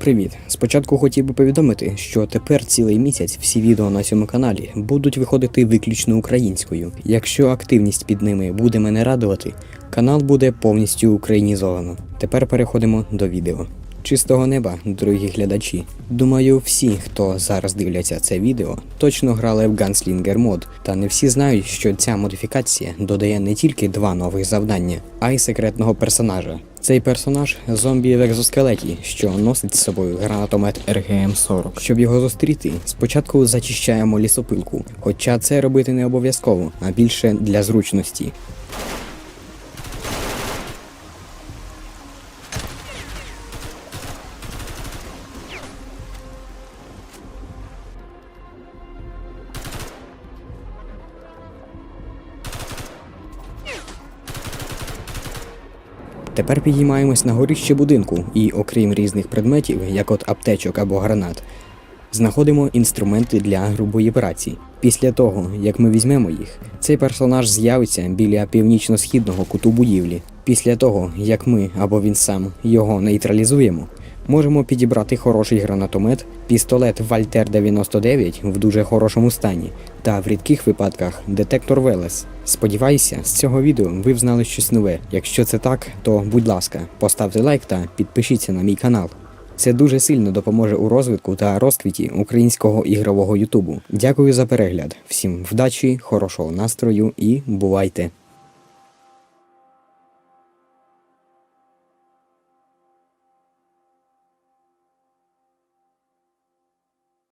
Привіт! Спочатку хотів би повідомити, що тепер цілий місяць всі відео на цьому каналі будуть виходити виключно українською. Якщо активність під ними буде мене радувати, канал буде повністю українізовано. Тепер переходимо до відео. Чистого неба, дорогі глядачі. Думаю, всі, хто зараз дивляться це відео, точно грали в Gunslinger мод, та не всі знають, що ця модифікація додає не тільки два нових завдання, а й секретного персонажа. Цей персонаж зомбі в екзоскелеті, що носить з собою гранатомет РГМ-40. Щоб його зустріти, спочатку зачищаємо лісопилку, хоча це робити не обов'язково, а більше для зручності. Тепер підіймаємось на горище будинку і, окрім різних предметів, як от аптечок або гранат, знаходимо інструменти для грубої праці. Після того, як ми візьмемо їх, цей персонаж з'явиться біля північно-східного куту будівлі. Після того, як ми або він сам його нейтралізуємо, можемо підібрати хороший гранатомет, пістолет Вальтер 99 в дуже хорошому стані, та в рідких випадках детектор Велес. Сподіваюся, з цього відео ви взнали щось нове. Якщо це так, то будь ласка, поставте лайк та підпишіться на мій канал. Це дуже сильно допоможе у розвитку та розквіті українського ігрового Ютубу. Дякую за перегляд. Всім вдачі, хорошого настрою і бувайте!